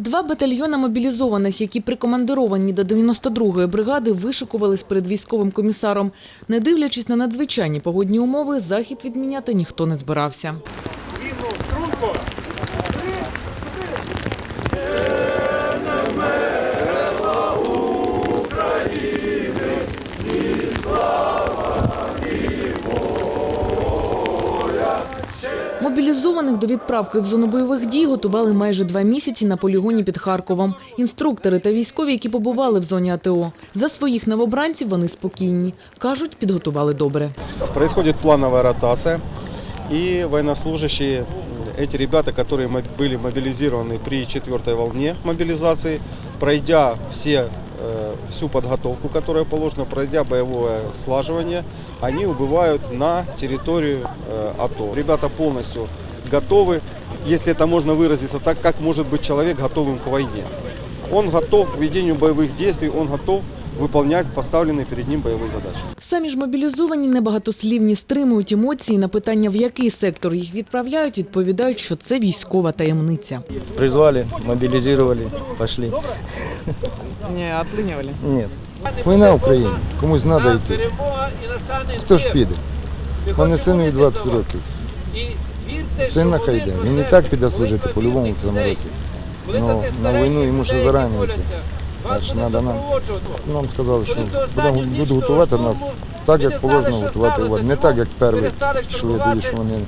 Два батальйони мобілізованих, які прикомандировані до 92-ї бригади, вишикувались перед військовим комісаром. Не дивлячись на надзвичайні погодні умови, захід відміняти ніхто не збирався. Мобілізованих до відправки в зону бойових дій готували майже два місяці на полігоні під Харковом. Інструктори та військові, які побували в зоні АТО. За своїх новобранців вони спокійні. Кажуть, підготували добре. Происходит плановая ротация, и военнослужащие, эти ребята, которые мо- были мобилизированы при четвертой волне мобилизации, пройдя все, э, всю подготовку, которая положена, пройдя боевое слаживание, они убывают на территорию э, АТО. Ребята полностью готовы, если это можно выразиться так, как может быть человек готовым к войне. Он готов к ведению боевых действий, он готов выполнять поставленные перед ним боевые задачи. Самі ж мобілізовані небагатослівні стримують емоції на питання, в який сектор їх відправляють, відповідають, що це військова таємниця. Призвали, мобилизировали, пошли. Не отлинювали. Нет. Війна в Україні. Комусь треба йти. Хто ж піде? Мене синові 20 років. Син нехай йде. Він і так піде служити по-любому в цьому році. Ну, на війну йому ще зарані йти. Так надо нам. Нам сказали, що будемо будуть готувати нас так, як положено готувати в. Не так, як перші йшли тоді, що вони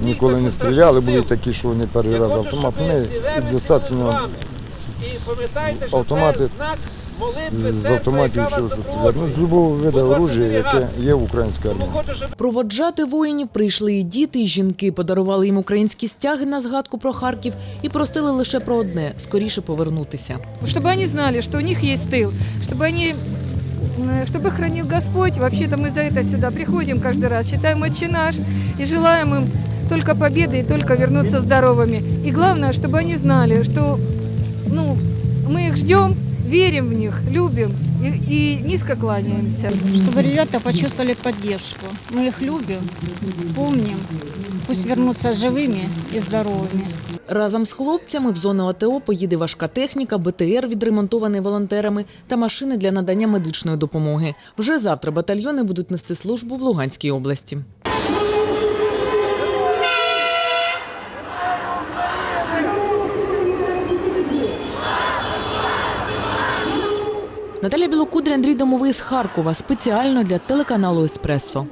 ніколи не стріляли, були такі, що вони перший раз автомат. Ми достатньо автомати з автоматів вчилися стріляти. Ну, з будь-якого виду оружия, яке є в українській армії. Проводжати воїнів прийшли і діти, і жінки. Подарували їм українські стяги на згадку про Харків і просили лише про одне скоріше повернутися. чтобы они знали, что у них есть тыл, чтобы они м, чтобы их хранил Господь. Вообще-то мы за это сюда приходим каждый раз, читаем «Отче наш» и желаем им только победы и только вернуться здоровыми. И главное, чтобы они знали, что ну, мы их ждем, верим в них, любим и, и низко кланяемся. чтобы ребята почувствовали поддержку. Мы их любим, помним. Пусть вернутся живыми и здоровыми. Разом з хлопцями в зону АТО поїде важка техніка, БТР, відремонтований волонтерами, та машини для надання медичної допомоги. Вже завтра батальйони будуть нести службу в Луганській області. Наталя Білокудрі Андрій Домовий з Харкова спеціально для телеканалу Еспресо.